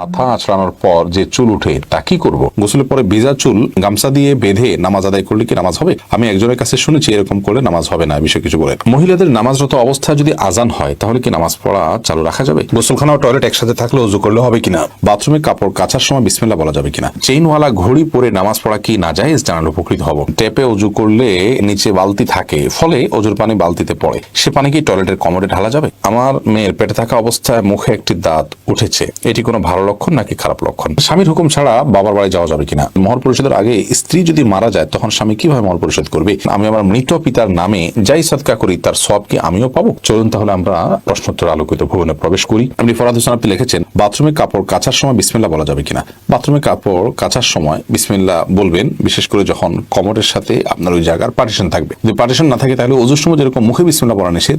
মাথা আঁচড়ানোর পর যে চুল উঠে, তা কি করব? গোসলের পরে ভেজা চুল, গামছা দিয়ে বেঁধে নামাজ আদায় করলে কি নামাজ হবে? আমি একজনের কাছে শুনেছি এরকম করলে নামাজ হবে না বিষয়ে কিছু বলে মহিলাদের নামাজরত অবস্থায় যদি আজান হয়, তাহলে কি নামাজ পড়া চালু রাখা যাবে? গোসলখানা ও টয়লেট একসাথে থাকলে উজু করলে হবে কিনা? বাথরুমে কাপড় কাচার সময় বিসমিল্লা বলা যাবে কিনা? চেইনওয়ালা ঘড়ি পরে নামাজ পড়া কি না যায় জানার উপকৃত হব। টেপে উজু করলে নিচে বালতি থাকে, ফলে অজুর পানি বালতিতে পড়ে। সে পানি কি টয়লেটের কমোডে ঢালা যাবে? আমার মেয়ের পেটে থাকা অবস্থায় মুখে একটি দাঁত উঠেছে। এটি কোনো ভালো লক্ষণ নাকি খারাপ লক্ষণ? স্বামীর হুকুম ছাড়া বাবার বাড়ি যাওয়া যাবে কিনা? মহর পরিষদের আগে স্ত্রী যদি মারা যায়, তখন স্বামী কীভাবে মহর পরিশোধ করবে? আমি আমার মৃত পিতার নামে যাই সৎকা করি, তার সব কি আমিও পাবো? চলুন তাহলে আমরা প্রশ্নোত্তর আলোকিত ভবনে প্রবেশ করি। আপনি ফরাদ হোসেন আপনি লিখেছেন, বাথরুমে কাপড় কাচার সময় বিসমিল্লা বলা যাবে কিনা? বাথরুমে কাপড় কাচার সময় বিসমিল্লা বলবেন, বিশেষ করে যখন কমরের সাথে আপনার ওই জায়গার পার্টিশন থাকবে। যদি পার্টিশন না থাকে, তাহলে ওজুর সময় যেরকম মুখে বিসমিল্লা বলা নিষেধ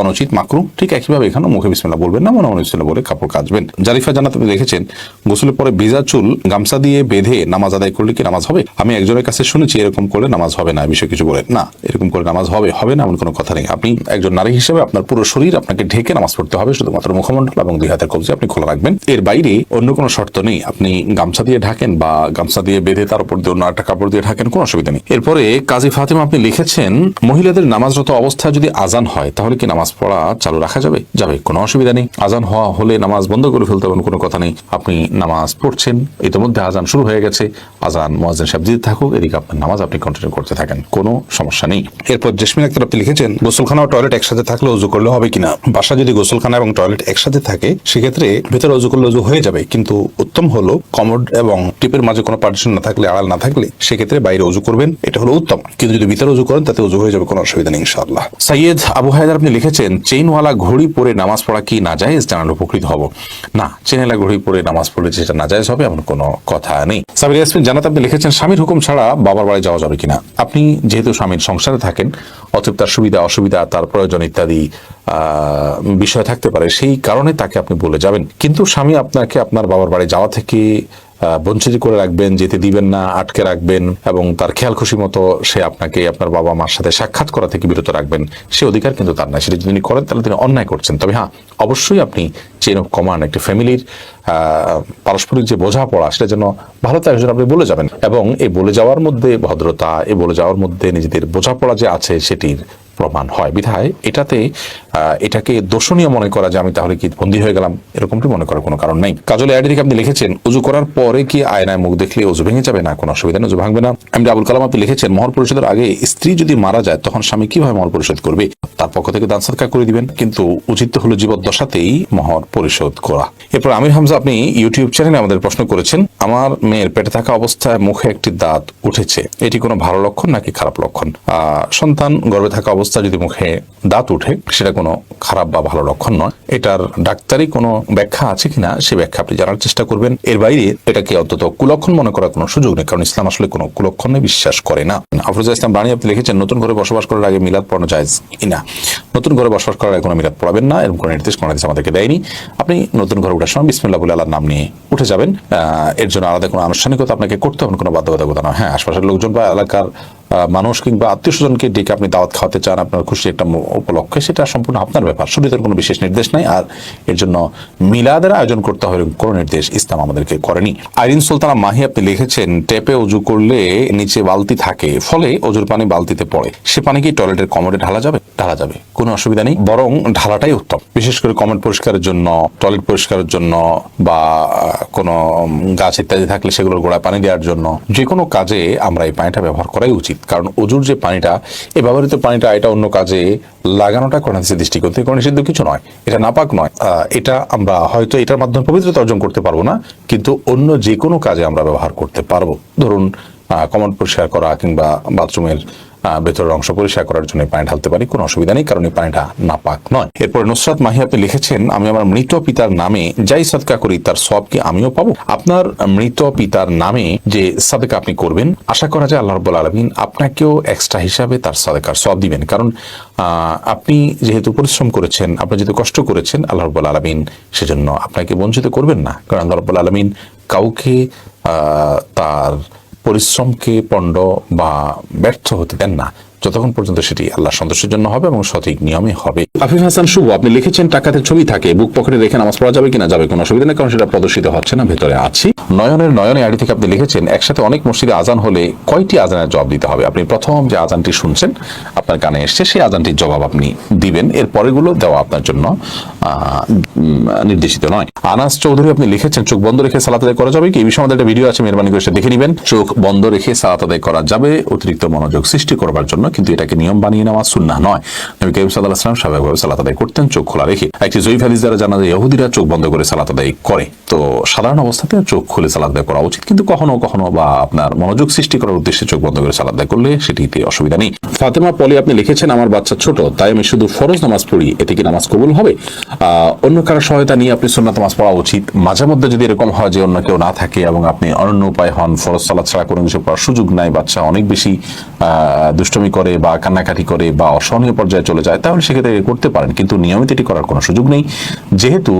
অনুচিত, মাকরু, ঠিক একইভাবে এখানে মুখে বিসমিল্লা বলবেন না, মনে মনে বিসমিল্লা বলে কাপড় কাচবেন। জারিফা জানাত লিখেছেন গোসলের পরে ভেজা চুল, গামছা দিয়ে বেঁধে নামাজ আদায় করলে কি নামাজ হবে? আমি একজনের কাছে শুনেছি এরকম করলে নামাজ হবে না বিষয়ে কিছু বলেন। না, এরকম করে নামাজ হবে হবে না, এমন কোনো কথা নেই। আপনি একজন নারী হিসেবে আপনার পুরো শরীর আপনাকে ঢেকে নামাজ পড়তে হবে, শুধুমাত্র মুখমণ্ডল এবং দুই হাতের কবজি আপনি খোলা রাখবেন। এর বাইরে অন্য কোনো শর্ত নেই, আপনি গামছা দিয়ে ঢাকেন বা গামছা দিয়ে বেঁধে তার উপর দিয়ে অন্য একটা কাপড় দিয়ে ঢাকেন, কোনো অসুবিধা নেই। এরপরে কাজী ফাতিমা আপনি লিখেছেন, মহিলাদের নামাজরত অবস্থায় যদি আজান হয়, তাহলে কি নামাজ পড়া চালু রাখা যাবে? যাবে, কোনো অসুবিধা নেই। আজান হওয়া হলে নামাজ বন্ধ করে ফেলতে হবে, কোনো কথা নেই। আপনি নামাজ পড়ছেন। ইতিমধ্যে আজান শুরু হয়ে গেছে। আজান মোয়াজিন সাহেব দিতে থাকুক এদিকে আপনার নামাজ আপনি কন্টিনিউ করতে থাকেন। কোনো সমস্যা নেই। এরপর জেসমিন আক্তার আপনি লিখেছেন গোসলখানা ও টয়লেট একসাথে থাকলে উজু করলে হবে কিনা? বাসা যদি গোসলখানা এবং টয়লেট একসাথে থাকে সেক্ষেত্রে ভেতরে উজু করলে উজু হয়ে যাবে। কিন্তু উত্তম হলো কমোড এবং টিপের মাঝে কোনো পার্টিশন না থাকলে আড়াল না থাকলে সেক্ষেত্রে বাইরে উজু করবেন। এটা হলো উত্তম। কিন্তু যদি ভিতরে উজু করেন তাতে উজু হয়ে যাবে কোনো অসুবিধা নেই ইনশাআল্লাহ। সাইয়েদ আবু হায়দার আপনি লিখেছেন চেইনওয়ালা ঘড়ি পরে নামাজ পড়া কি না যায় জানার উপকৃত হব। না চেইনওয়ালা ঘড়ি পরে নামাজ পড়লে যেটা নাজায়জ হবে এমন কোনো কথা নেই। সাবির ইয়াসমিন জানাত আপনি লিখেছেন, স্বামীর হুকুম ছাড়া বাবার বাড়ি যাওয়া যাবে কিনা? আপনি যেহেতু স্বামীর সংসারে থাকেন অথবা তার সুবিধা, অসুবিধা, তার প্রয়োজন ইত্যাদি বিষয় থাকতে পারে, সেই কারণে তাকে আপনি বলে যাবেন। কিন্তু স্বামী আপনাকে আপনার বাবার বাড়ি যাওয়া থেকে বঞ্চিত করে রাখবেন, যেতে দিবেন না, আটকে রাখবেন এবং তার খেয়াল খুশি মতো সে আপনাকে, আপনার বাবা মার সাথে সাক্ষাৎ করা থেকে বিরত রাখবেন। সে অধিকার কিন্তু তার নাই। সেটা যদি তিনি করেন, তাহলে তিনি অন্যায় করছেন। তবে হ্যাঁ অবশ্যই আপনি চেন অফ কমান্ড একটি ফ্যামিলির পারস্পরিক যে বোঝাপড়া, সেটা যেন ভালো তার আপনি বলে যাবেন। এবং এই বলে যাওয়ার মধ্যে ভদ্রতা এই বলে যাওয়ার মধ্যে নিজেদের বোঝাপড়া যে আছে, সেটির প্রমাণ হয়। বিধায় এটাতে এটাকে দোষণীয় মনে করা যে আমি তাহলে কি বন্দী হয়ে গেলাম? এরকমটি মনে করার কোনো কারণ নেই। কাজল থেকে আপনি লিখেছেন, উজু করার পরে কি আয়নায় মুখ দেখলে উজু ভেঙে যাবে? না, কোনো অসুবিধা নেই, উজু ভাঙবে না। আমি আবুল কালাম আপনি লিখেছেন মহর পরিষদের আগে স্ত্রী যদি মারা যায়, তখন স্বামী কীভাবে মহর পরিশোধ করবে? তার পক্ষ থেকে দান সৎকার করে দিবেন। কিন্তু উচিত হলো জীবদ্দশাতেই মহর পরিশোধ করা। এরপর আমির হামজা, আপনি ইউটিউব চ্যানেলে আমাদের প্রশ্ন করেছেন, আমার মেয়ের পেটে থাকা অবস্থায় মুখে একটি দাঁত উঠেছে, এটি কোনো ভালো লক্ষণ নাকি খারাপ লক্ষণ? সন্তান গর্ভে থাকা অবস্থায় যদি মুখে দাঁত উঠে, সেটা কোনো খারাপ বা ভালো লক্ষণ নয়। এটার ডাক্তারি কোনো ব্যাখ্যা আছে কিনা সে ব্যাখ্যা আপনি জানার চেষ্টা করবেন। এর বাইরে এটাকে অন্তত কুলক্ষণ মনে করার কোনো সুযোগ নেই, কারণ ইসলাম আসলে কোনো কুলক্ষণে বিশ্বাস করে না। আফরোজা ইসলাম রানী, আপনি লিখেছেন, নতুন ঘরে বসবাস করার আগে মিলাদ পড়ানো যায় কিনা? নতুন ঘরে বসবাস করার আগে কোনো মিলাদ পড়াবেন না, এরকম কোনো নির্দেশ, কোনো আমাদেরকে দেয়নি। আপনি নতুন ঘরে ওঠার সময় বিসমিল্লাহ বলে আল্লাহর নাম নিয়ে উঠে যাবেন। এর জন্য আলাদা কোনো আনুষ্ঠানিকতা আপনাকে করতে হবে, কোনো বাধ্যবাধকতা নয়। হ্যাঁ আশপাশের লোকজন বা এলাকার মানুষ কিংবা আত্মীয় স্বজনকে ডেকে আপনি দাওয়াত খাওয়াতে চান, আপনার খুশি একটা উপলক্ষে, সেটা সম্পূর্ণ আপনার ব্যাপার। শরীরের কোনো বিশেষ নির্দেশ নাই, আর এর জন্য মিলাদের আয়োজন করতে হবে কোনো নির্দেশ ইসলাম আমাদেরকে করেনি। আইরিন সুলতানা মাহি আপনি লিখেছেন, টেপে উজু করলে নিচে বালতি থাকে, ফলে অজুর পানি বালতিতে পড়ে। সে পানি কি টয়লেটের কমোডে ঢালা যাবে? ঢালা যাবে, কোনো অসুবিধা নেই, বরং ঢালাটাই উত্তম। বিশেষ করে কমেন্ট পরিষ্কারের জন্য, টয়লেট পরিষ্কারের জন্য বা কোনো গাছ ইত্যাদি থাকলে সেগুলোর গোড়ায় পানি দেওয়ার জন্য যে কোনো কাজে আমরা এই পানিটা ব্যবহার করাই উচিত। কারণ অজুর যে পানিটা, এ ব্যবহৃত পানিটা এটা অন্য কাজে লাগানোটা কোরআন হাদিসের দৃষ্টিকোণ থেকে কোনো নিষিদ্ধ কিছু নয়। এটা নাপাক নয়। এটা আমরা হয়তো এটার মাধ্যমে পবিত্রতা অর্জন করতে পারব না, কিন্তু অন্য যে কোনো কাজে আমরা ব্যবহার করতে পারব। ধরুন কমন পরিষ্কার করা কিংবা বাথরুমের ভেতরের অংশ পরিষ্কার করার জন্য পানি ঢালতে পারি, কোনো অসুবিধা নেই, কারণ এই পানিটা নাপাক নয়। এরপর নুসরাত মাহি আপনি লিখেছেন, আমি আমার মৃত পিতার নামে যাই সদকা করি, তার সব কি আমিও পাবো? আপনার মৃত পিতার নামে যে সাদেকা আপনি করবেন, আশা করা যায় আল্লাহ রব্বুল আলমিন আপনাকেও এক্সট্রা হিসাবে তার সাদেকার সব দিবেন। কারণ আপনি যেহেতু পরিশ্রম করেছেন, আপনি যেহেতু কষ্ট করেছেন, আল্লাহ রব্বুল আলমিন সেজন্য আপনাকে বঞ্চিত করবেন না। কারণ আল্লাহ রব্বুল আলমিন কাউকে তার পরিশ্রমকে পণ্ড বা ব্যর্থ হতে দেন না। যতক্ষণ পর্যন্ত সেটি আল্লাহ সন্তোষের জন্য হবে এবং সঠিক নিয়মে হবে। আফিফ হাসান শুভ। আপনি লিখেছেন টাকাতে ছবি থাকে বুক পকেটে রেখে নামাজ পড়া যাবে কিনা? যাবে কোনো অসুবিধা নেই কারণ সেটা প্রদর্শিত হচ্ছে না ভেতরে আছি। নয়নের নয়নে আইডি থেকে আপনি লিখেছেন একসাথে অনেক মসজিদে আজান হলে কয়টি আজানের জবাব দিতে হবে? আপনি প্রথম যে আজানটি শুনছেন আপনার কানে এসছে সেই আজানটির জবাব আপনি দিবেন। এর পরেগুলো দেওয়া আপনার জন্য নির্দেশিত নয়। আনাস চৌধুরী আপনি লিখেছেন চোখ বন্ধ রেখে সালাত আদায় করা যাবে কি? এই বিষয়ে আমাদের একটা ভিডিও আছে মেহরবানি করে দেখে নেবেন। চোখ বন্ধ রেখে সালাত আদায় করা যাবে অতিরিক্ত মনোযোগ সৃষ্টি করবার জন্য। কিন্তু এটাকে নিয়ম বানিয়ে নেওয়া সুন্নাহ নয়। নবী করিম সাল্লাহ আসলাম স্বাভাবিকভাবে সালাত আদায় করতেন, চোখ খোলা রেখে। একটি জয়ীফ হাদিস দ্বারা জানা যায়, ইহুদিরা চোখ বন্ধ করে সালাত আদায় করে। তো সাধারণ অবস্থাতে চোখ খুলে সালাত আদায় করা উচিত, কিন্তু কখনো কখনো বা আপনার মনোযোগ সৃষ্টি করার উদ্দেশ্যে চোখ বন্ধ করে সালাত আদায় করলে সেটিতে অসুবিধা নেই। ফাতেমা পলি, আপনি লিখেছেন, আমার বাচ্চা ছোট, তাই আমি শুধু ফরজ নামাজ পড়ি, এতে কি নামাজ কবুল হবে? অন্য কারও সহায়তা নিয়ে আপনি সুন্নাত নামাজ পড়া উচিত। মাঝে মধ্যে যদি এরকম হয় যে অন্য কেউ না থাকে এবং আপনি অনন্য উপায় হন, ফরজ সালাত ছাড়া কোনো কিছু পড়ার সুযোগ নাই, বাচ্চা অনেক বেশি দুষ্টমি করে বা কান্নাকাটি করে বা অসহনীয় পর্যায়ে চলে যায়, তাহলে সেক্ষেত্রে করতে পারেন। কিন্তু নিয়মিত এটি করার কোনো সুযোগ নেই। যেহেতু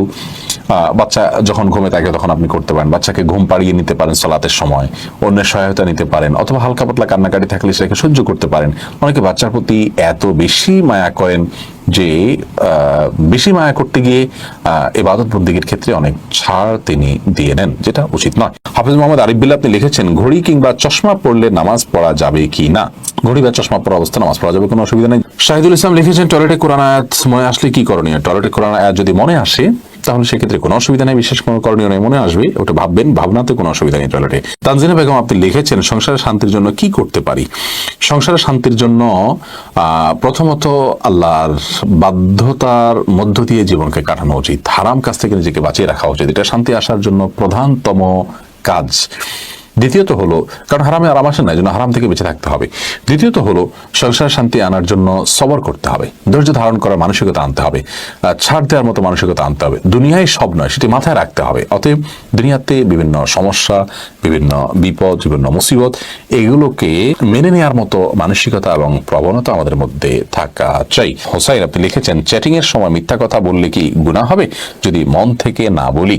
বাচ্চা যখন ঘুমে থাকে তখন আপনি করতে পারেন। বাচ্চাকে ঘুম পাড়িয়ে নিতে পারেন সলাতের সময়, অন্যের সহায়তা নিতে পারেন, অথবা হালকা পাতলা কান্নাকাটি থাকলে সেটাকে সহ্য করতে পারেন। অনেকে বাচ্চার প্রতি এত বেশি মায়া করেন যে বেশি মায়া করতে গিয়ে এবাদত বন্দীগীর ক্ষেত্রে অনেক ছাড় তিনি দিয়ে নেন, যেটা উচিত নয়। হাফিজ মোহাম্মদ আরিফ বিল্লাহ আপনি লিখেছেন, ঘড়ি কিংবা চশমা পড়লে নামাজ পড়া যাবে কি না? ঘড়ি বা চশমা পড়া অবস্থা, নামাজ পড়া যাবে, কোনো অসুবিধা নেই। শাহিদুল ইসলাম লিখেছেন, টয়লেটে কোরআন আয়াত মনে আসলে কি করণীয়? টয়লেটে কোরআন আয়াত যদি মনে আসে তাহলে সেক্ষেত্রে কোনো অসুবিধা নেই, বিশেষ কোনো করণীয় নেই, মনে আসবে ওটা ভাববেন, ভাবনাতে কোনো অসুবিধা নেই টয়লেটে তানজিনা বেগম, আপনি লিখেছেন, সংসারে শান্তির জন্য কি করতে পারি? সংসারে শান্তির জন্য প্রথমত আল্লাহর বাধ্যতার মধ্য দিয়ে জীবনকে কাটানো উচিত। হারাম কাছ থেকে নিজেকে বাঁচিয়ে রাখা উচিত। এটা শান্তি আসার জন্য প্রধানতম কাজ। দ্বিতীয়ত হলো, কারণ হারামে আরাম আসে না জন্য হারাম থেকে বেঁচে থাকতে হবে। দ্বিতীয়ত হলো, সংসার শান্তি আনার জন্য সবর করতে হবে, ধৈর্য ধারণ করার মানসিকতা আনতে হবে ছাড় দেওয়ার মতো মানসিকতা আনতে হবে। দুনিয়ায় সব নয়, সেটি মাথায় রাখতে হবে। অতএব দুনিয়াতে বিভিন্ন সমস্যা বিভিন্ন বিপদ, বিভিন্ন মুসিবত, এগুলোকে মেনে নেওয়ার মতো মানসিকতা এবং প্রবণতা আমাদের মধ্যে থাকা চাই। হোসাইন, আপনি লিখেছেন চ্যাটিং এর সময় মিথ্যা কথা বললে কি গুণা হবে? যদি মন থেকে না বলি।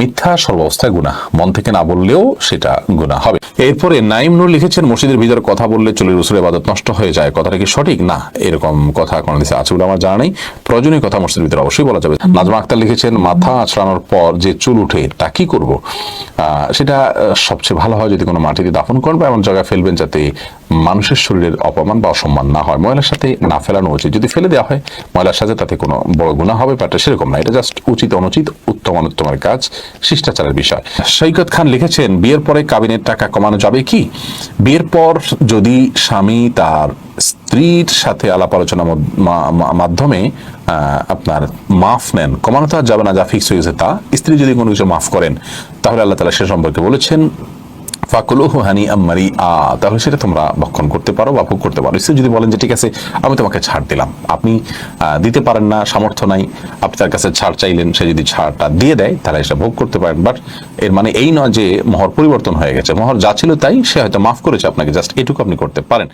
মিথ্যা সর্বাবস্থায় গুণা মন থেকে না বললেও সেটা গুণা হবে। এরপরে নাইম নূর লিখেছেন, মসজিদের ভিতরে কথা বললে চলে রসুলের বাদত নষ্ট হয়ে যায়। কথাটা কি সঠিক? না, এরকম কথা কোন দিকে আছে বলে আমার জানা নেই। প্রয়োজনীয় কথা মসজিদের ভিতরে অবশ্যই বলা যাবে। নাজমা আক্তার লিখেছেন, মাথা আছড়ানোর পর যে চুল উঠে তা কি করব? সেটা সবচেয়ে ভালো হয় যদি কোনো মাটিতে দাফন করবেন বা এমন জায়গায় ফেলবেন যাতে মানুষের শরীরের অপমান বা অসম্মান না হয়। ময়লার সাথে না ফেলানো উচিত। যদি ফেলে দেওয়া হয়, ময়লার সাথে তাতে কোনো বড় গুণা হবে ব্যাপারটা সেরকম না। এটা জাস্ট উচিত অনুচিত, উত্তম অনুত্তমের কাজ, শিষ্টাচারের বিষয়। সৈকত খান লিখেছেন, বিয়ের পরে কাবিনের টাকা কমানো যাবে কি? বিয়ের পর যদি স্বামী তার স্ত্রীর সাথে আলাপ আলোচনা মাধ্যমে আপনার মাফ নেন। কমানো আর যাবে না, যা ফিক্স হয়েছে তা। স্ত্রী যদি কোনো কিছু মাফ করেন, তাহলে আল্লাহ তালা সে সম্পর্কে বলেছেন, ফাকুলুহু হানি আম্মারি আ তাহলে সেটা তোমরা ভক্ষণ করতে পারো বা ভোগ করতে পারো। স্ত্রী যদি বলেন যে, ঠিক আছে, আমি তোমাকে ছাড় দিলাম। আপনি দিতে পারেন না, সামর্থ্য নাই। আপনি তার কাছে ছাড় চাইলেন, সে যদি ছাড়টা দিয়ে দেয়, তাহলে সেটা ভোগ করতে পারেন। বাট এর মানে এই নয় যে, মহর পরিবর্তন হয়ে গেছে। মহর যা ছিল তাই, সে হয়তো মাফ করেছে আপনাকে, জাস্ট এটুকু আপনি করতে পারেন।